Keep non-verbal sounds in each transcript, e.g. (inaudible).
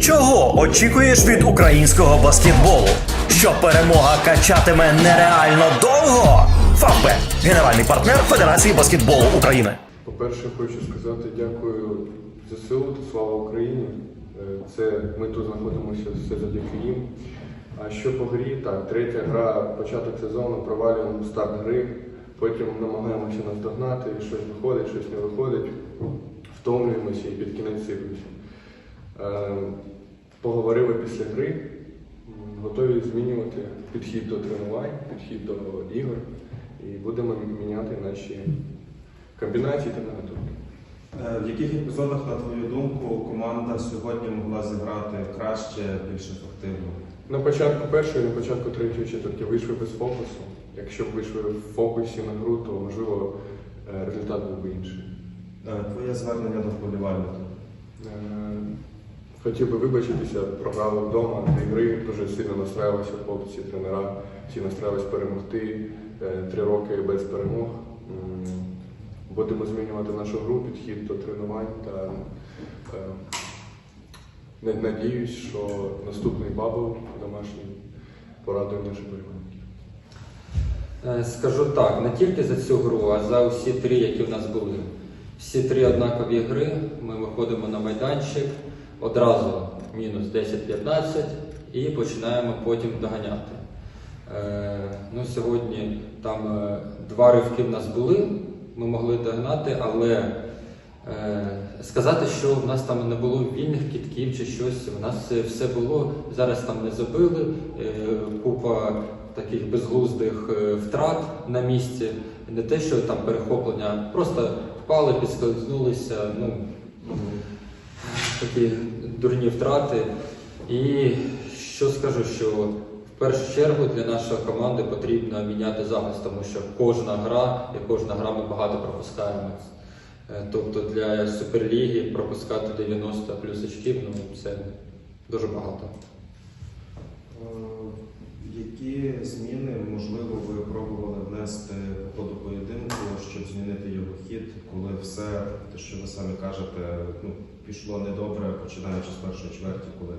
Чого очікуєш від українського баскетболу? Що перемога качатиме нереально довго? Фавбет – генеральний партнер Федерації баскетболу України. По-перше, хочу сказати дякую ЗСУ та слава Україні. Е, Це ми тут знаходимося все завдяки їм. А що по грі, так, третя гра, початок сезону, провалюємо старт гри, потім намагаємося наздогнати, щось виходить, щось не виходить, втомлюємося і під кінець сиплемося. Е, Поговорили після гри, готові змінювати підхід до тренувань, підхід до ігор і будемо міняти наші комбінації та наготовки. Е, В яких епізодах, на твою думку, команда сьогодні могла зіграти краще, більш ефективно? На початку першої, на початку третьої четверті вийшли без фокусу. Якщо б вийшли в фокусі на гру, то можливо е, результат був би інший. Твоє звернення до вболівальників. Хотів би вибачитися, програли вдома дві гри, дуже сильно настраювалися хлопці, тренера, всі настраювалися перемогти. Е, Три роки без перемог. Будемо змінювати нашу гру, підхід до тренувань та е, надіюсь, що наступний бабл домашній порадує наших болівальників. Е, Скажу так, не тільки за цю гру, а за усі три, які в нас були. Всі три однакові гри. Ми виходимо на майданчик, одразу мінус 10-15 і починаємо потім доганяти. Е, ну, сьогодні там е, два ривки в нас були, ми могли догнати, але е, сказати, що в нас там не було вільних кітків чи щось, в нас все було. Зараз там не забили, купа таких безглуздих втрат на місці. Не те, що там перехоплення, просто впали, підскользнулися. Ну, такі дурні втрати. І що скажу, що в першу чергу для нашої команди потрібно міняти захист, тому що кожна гра і кожна гра ми багато пропускаємо. Е, Тобто для суперліги пропускати 90 плюс очків, ну це дуже багато. Е, Які зміни, можливо, ви пробували внести по ходу поєдинку, щоб змінити його хід, коли все, те, що ви самі кажете, ну, пішло недобре, починаючи з першої чверті, коли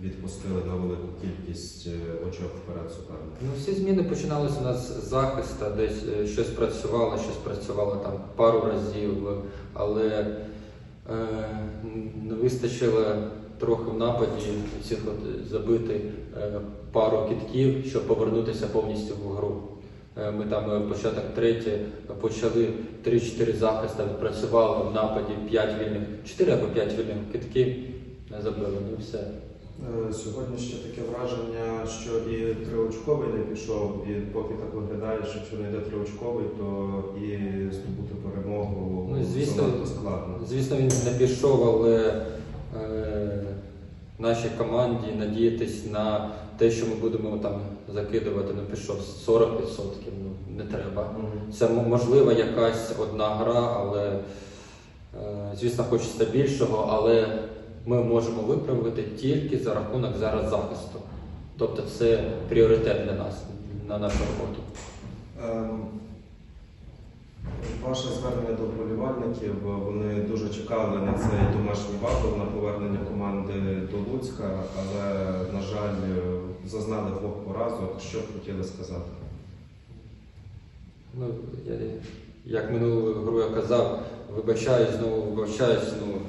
відпустили на велику кількість е, очок вперед суперника? Ну, всі зміни починалися у нас з захисту, десь е, щось працювало, щось працювало там пару разів, але е, не вистачило трохи в нападі цих от забити е, пару кітків, щоб повернутися повністю в гру. Е, Ми там е, початок третє почали 3-4 захиста, відпрацювали в нападі 5 вільних, 4 або 5 вільних китків, не забили, ну і все. Е, Сьогодні ще таке враження, що і триочковий не пішов, і поки так виглядає, що якщо не йде триочковий, то і здобути перемогу Ну, звісно, складно. Звісно, він не пішов, але е, нашій команді надіятись на те, що ми будемо там закидувати, ну пішов 40%, ну не треба. Це можлива можливо якась одна гра, але е, звісно, хочеться більшого, але ми можемо виправити тільки за рахунок зараз захисту. Тобто це пріоритет для нас на нашу роботу. Ваше звернення до вболівальників, вони дуже чекали на цей домашній батл, на повернення команди до Луцька, але, на жаль, зазнали двох поразок. Що б хотіли сказати? Ну, я, як минулу гру я казав, вибачаюсь, знову вибачаюсь. Ну,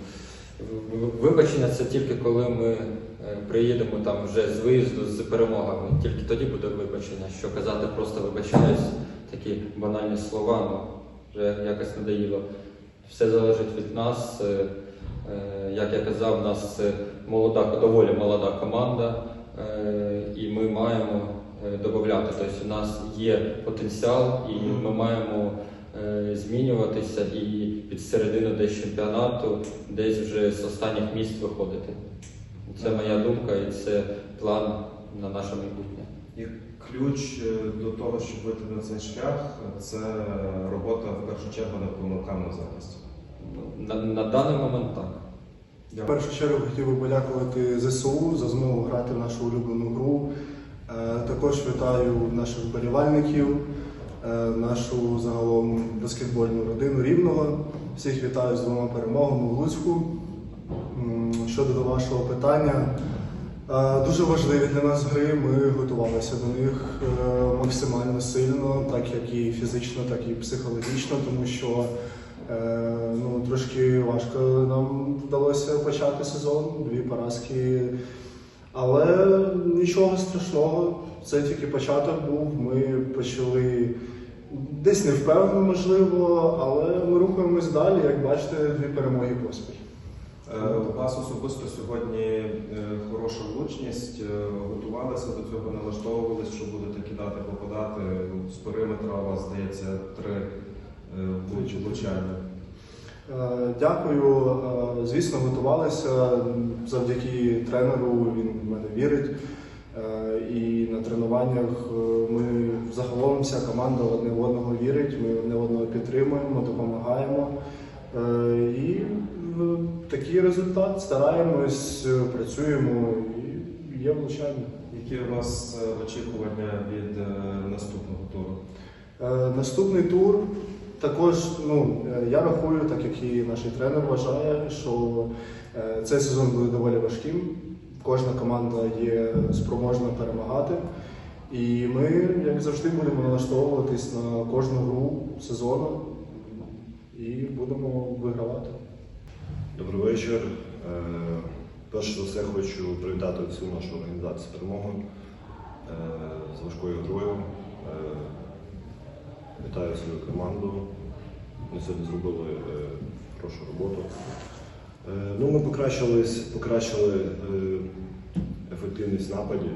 вибачення це тільки коли ми е, приїдемо там вже з виїзду з перемогами. Тільки тоді буде вибачення. Що казати просто вибачаюсь, такі банальні слова, ну вже якось надоїло. Все залежить від нас. Е, е, Як я казав, у нас е, молода, доволі молода команда, і ми маємо додати. Тобто у нас є потенціал, і ми маємо змінюватися і під середину десь чемпіонату, десь вже з останніх місць виходити. Це моя думка і це план на наше майбутнє. Ключ е, до того, щоб вийти на цей шлях, це робота в першу чергу над помилками в захисті. На, на даний момент так. Я В першу чергу хотів би подякувати ЗСУ за змогу грати в нашу улюблену гру. Е, Також вітаю наших вболівальників, е, нашу загалом баскетбольну родину Рівного. Всіх вітаю з двома перемогами в Луцьку. Щодо вашого питання, дуже важливі для нас гри. Ми готувалися до них е, максимально сильно, так як і фізично, так і психологічно, тому що е, ну, трошки важко нам вдалося почати сезон, дві поразки. Але нічого страшного, це тільки початок був. Ми почали десь невпевнено, можливо, але ми рухаємось далі. Як бачите, дві перемоги поспіль. Е, У вас особисто сьогодні е, хороша влучність. Е, Готувалися до цього, налаштовувались, що будете кидати, попадати. З периметра у вас здається три влучання. Дякую. Звісно, готувалися завдяки тренеру. Він в мене вірить. І на тренуваннях ми загалом вся команда одне в одного вірить. Ми одне одного підтримуємо, допомагаємо. І е, такий результат стараємось, е, працюємо і є влучання. Які у вас е, очікування від е, наступного туру? Наступний тур також, ну я рахую, так як і наш тренер вважає, що цей сезон буде доволі важким. Кожна команда є спроможна перемагати. І ми, як завжди, будемо налаштовуватись на кожну гру сезону і будемо вигравати. Добрий вечір. Е, Перш за все хочу привітати всю нашу організацію з перемогою е, з важкою грою. Е, Вітаю свою команду. Ми сьогодні зробили хорошу роботу. Ну, ми покращили ефективність нападів,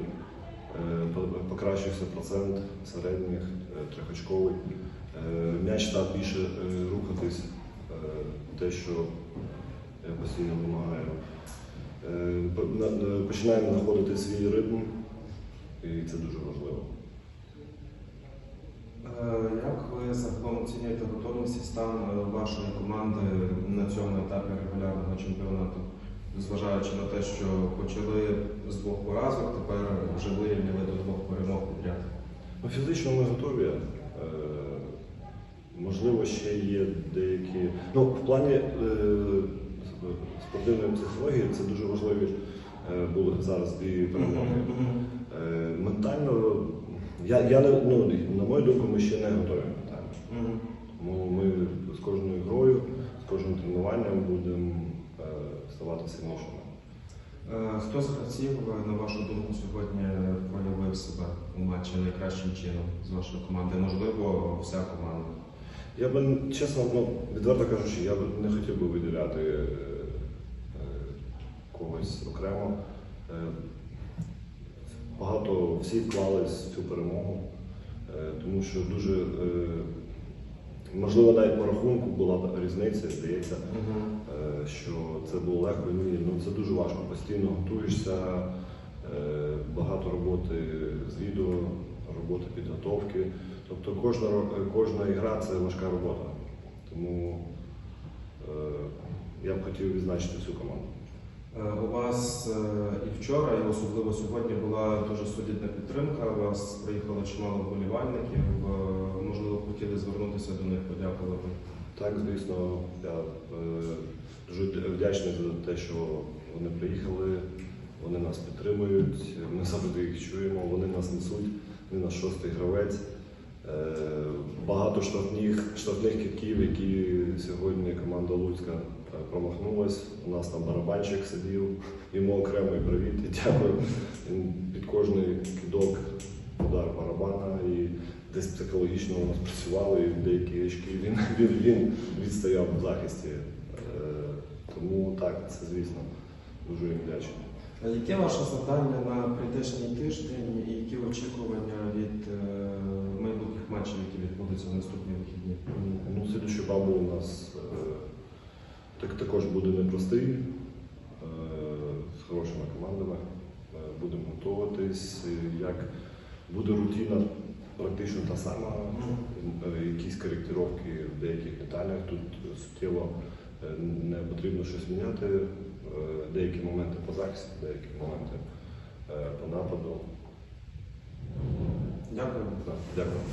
покращився процент середніх, трьохочковий. М'яч став більше рухатись, те, що постійно вимагаю. Е, по- на- на- Починаємо знаходити свій ритм, і це дуже важливо. Е, Як ви загалом оцінюєте готовність і стан е, вашої команди на цьому етапі регулярного чемпіонату, зважаючи на те, що почали з двох поразок, тепер вже вирівняли до двох перемог підряд? Ну, фізично ми готові. Можливо, ще є деякі. Ну, в плані спортивної психології це дуже важливі е, були зараз дві перемоги. Е, Ментально, я, я не, ну, на мою думку, ми ще не готові ментально. Тому ми з кожною грою, з кожним тренуванням будемо е, ставати сильнішими. Хто з гравців, на вашу думку, сьогодні проявив себе у матчі найкращим чином з вашої команди? Можливо, вся команда. Я би чесно, ну, відверто кажучи, я б не хотів би виділяти е, е, когось окремо. Е, багато всі вклались в цю перемогу, е, тому що дуже е, можливо навіть по рахунку була різниця, здається. Е, що це було легко. Ні, ну це дуже важко. Постійно готуєшся, е, багато роботи з відео, роботи підготовки. Тобто кожна, кожна ігра це важка робота. Тому е, я б хотів відзначити цю команду. Е, У вас е, і вчора, і особливо сьогодні була дуже солідна підтримка. У вас приїхало чимало вболівальників. Е, Можливо, хотіли звернутися до них, подякувати. Так, звісно, я е, дуже вдячний за те, що вони приїхали, вони нас підтримують, ми завжди їх чуємо, вони нас несуть, вони наш шостий гравець. Е, багато штрафних, штрафних китків, які сьогодні команда Луцька е, промахнулась. У нас там барабанчик сидів, йому окремий привіт і дякую. Він під кожний кидок удар барабана і десь психологічно у нас працювало, і деякі очки він, (laughs) він, він відстояв в захисті. Е, тому так, це звісно, дуже їм вдячний. Яке ваше завдання на прийдешній тиждень і які очікування від е, матчів, які відбудуться в наступні вихідні? Ну, слідчий бабу у нас е, так, також буде непростий, е, з хорошими командами. Е, будемо готуватись. Як буде рутина практично та сама, якісь коректировки в деяких деталях. Тут суттєво не потрібно щось міняти. Деякі моменти по захисті, деякі моменти по нападу. Дякую. Так, Дякую.